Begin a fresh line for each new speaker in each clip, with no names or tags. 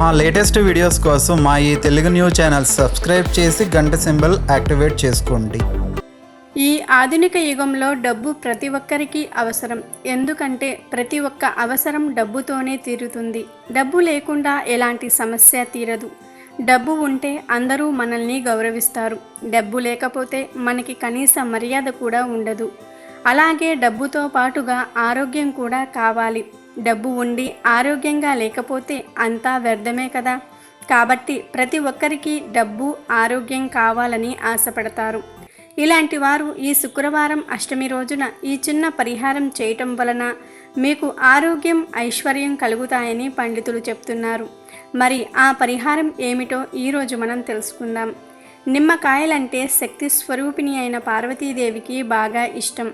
మా latest videos కోసం మా ఈ తెలుగు న్యూస్ ఛానల్ సబ్స్క్రైబ్ చేసి గంట సింబల్ యాక్టివేట్ చేసుకోండి.
ఈ ఆధునిక యుగంలో డబ్బు ప్రతి ఒక్కరికి అవసరం. ఎందుకంటే ప్రతి ఒక్క అవసరం డబ్బుతోనే తీరుతుంది. డబ్బు లేకుండా ఎలాంటి సమస్య తీరదు. డబ్బు ఉంటే అందరూ మనల్ని గౌరవిస్తారు. డబ్బు లేకపోతే మనకి కనీస మర్యాద కూడా ఉండదు. అలాగే డబ్బుతో పాటుగా ఆరోగ్యం కూడా కావాలి. డబ్బు ఉండి ఆరోగ్యంగా లేకపోతే అంతా వ్యర్థమే కదా. కాబట్టి ప్రతి ఒక్కరికి డబ్బు ఆరోగ్యం కావాలని ఆశపడతారు. ఇలాంటి వారు ఈ శుక్రవారం అష్టమి రోజున ఈ చిన్న పరిహారం చేయటం వలన మీకు ఆరోగ్యం ఐశ్వర్యం కలుగుతాయని పండితులు చెప్తున్నారు. మరి ఆ పరిహారం ఏమిటో ఈరోజు మనం తెలుసుకుందాం. నిమ్మకాయలంటే శక్తి స్వరూపిణి అయిన పార్వతీదేవికి బాగా ఇష్టం.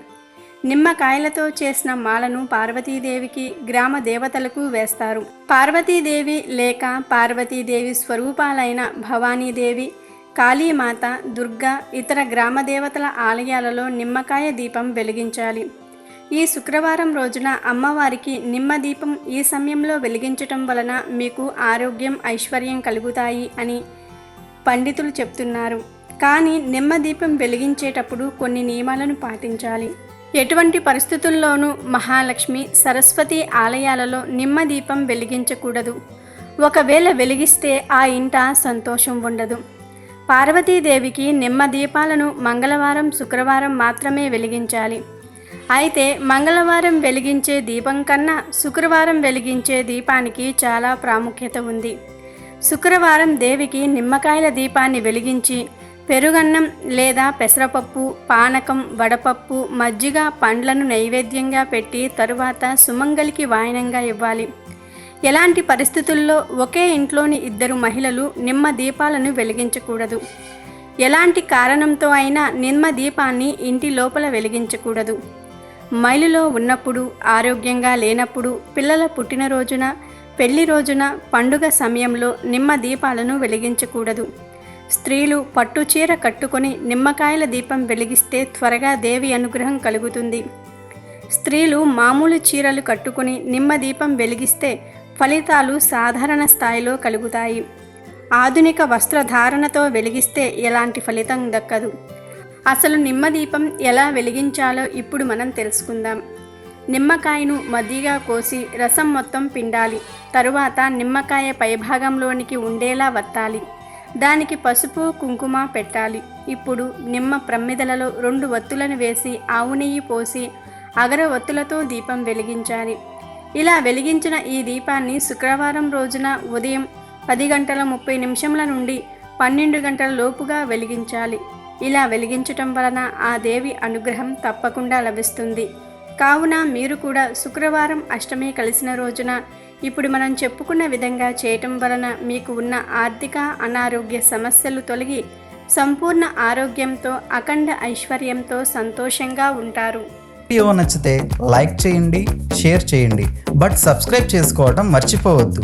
నిమ్మకాయలతో చేసిన మాలను పార్వతీదేవికి గ్రామ దేవతలకు వేస్తారు. పార్వతీదేవి లేక పార్వతీదేవి స్వరూపాలైన భవానీదేవి కాళీమాత దుర్గా ఇతర గ్రామ దేవతల ఆలయాలలో నిమ్మకాయ దీపం వెలిగించాలి. ఈ శుక్రవారం రోజున అమ్మవారికి నిమ్మ దీపం ఈ సమయంలో వెలిగించటం వలన మీకు ఆరోగ్యం ఐశ్వర్యం కలుగుతాయి అని పండితులు చెప్తున్నారు. కానీ నిమ్మ దీపం వెలిగించేటప్పుడు కొన్ని నియమాలను పాటించాలి. ఎటువంటి పరిస్థితుల్లోనూ మహాలక్ష్మి సరస్వతి ఆలయాలలో నిమ్మ దీపం వెలిగించకూడదు. ఒకవేళ వెలిగిస్తే ఆ ఇంట సంతోషం ఉండదు. పార్వతీదేవికి నిమ్మ దీపాలను మంగళవారం శుక్రవారం మాత్రమే వెలిగించాలి. అయితే మంగళవారం వెలిగించే దీపం కన్నా శుక్రవారం వెలిగించే దీపానికి చాలా ప్రాముఖ్యత ఉంది. శుక్రవారం దేవికి నిమ్మకాయల దీపాన్ని వెలిగించి పెరుగన్నం లేదా పెసరపప్పు పానకం వడపప్పు మజ్జిగ పండ్లను నైవేద్యంగా పెట్టి తరువాత సుమంగలికి వాయనంగా ఇవ్వాలి. ఎలాంటి పరిస్థితుల్లో ఒకే ఇంట్లోని ఇద్దరు మహిళలు నిమ్మ దీపాలను వెలిగించకూడదు. ఎలాంటి కారణంతో అయినా నిమ్మ దీపాన్ని ఇంటి లోపల వెలిగించకూడదు. మైలులో ఉన్నప్పుడు ఆరోగ్యంగా లేనప్పుడు పిల్లల పుట్టినరోజున పెళ్ళి రోజున పండుగ సమయంలో నిమ్మ దీపాలను వెలిగించకూడదు. స్త్రీలు పట్టు చీర కట్టుకొని నిమ్మకాయల దీపం వెలిగిస్తే త్వరగా దేవి అనుగ్రహం కలుగుతుంది. స్త్రీలు మామూలు చీరలు కట్టుకుని నిమ్మ దీపం వెలిగిస్తే ఫలితాలు సాధారణ స్థాయిలో కలుగుతాయి. ఆధునిక వస్త్రధారణతో వెలిగిస్తే ఎలాంటి ఫలితం దక్కదు. అసలు నిమ్మ దీపం ఎలా వెలిగించాలో ఇప్పుడు మనం తెలుసుకుందాం. నిమ్మకాయను మధ్యగా కోసి రసం మొత్తం పిండాలి. తరువాత నిమ్మకాయ పైభాగంలోనికి ఉండేలా వత్తాలి. దానికి పసుపు కుంకుమ పెట్టాలి. ఇప్పుడు నిమ్మ ప్రమ్మిదలలో రెండు వత్తులను వేసి ఆవు నెయ్యి పోసి అగరవత్తులతో దీపం వెలిగించాలి. ఇలా వెలిగించిన ఈ దీపాన్ని శుక్రవారం రోజున ఉదయం పది గంటల ముప్పై నిమిషముల నుండి పన్నెండు గంటల లోపుగా వెలిగించాలి. ఇలా వెలిగించటం వలన ఆ దేవి అనుగ్రహం తప్పకుండా లభిస్తుంది. కావున మీరు కూడా శుక్రవారం అష్టమి కలిసిన రోజున ఇప్పుడు మనం చెప్పుకున్న విధంగా చేయటం వలన మీకు ఉన్న ఆర్థిక అనారోగ్య సమస్యలు తొలగి సంపూర్ణ ఆరోగ్యంతో అఖండ ఐశ్వర్యంతో సంతోషంగా ఉంటారు.
వీడియో నచ్చితే లైక్ చేయండి షేర్ చేయండి బట్ సబ్స్క్రైబ్ చేసుకోవడం మర్చిపోవద్దు.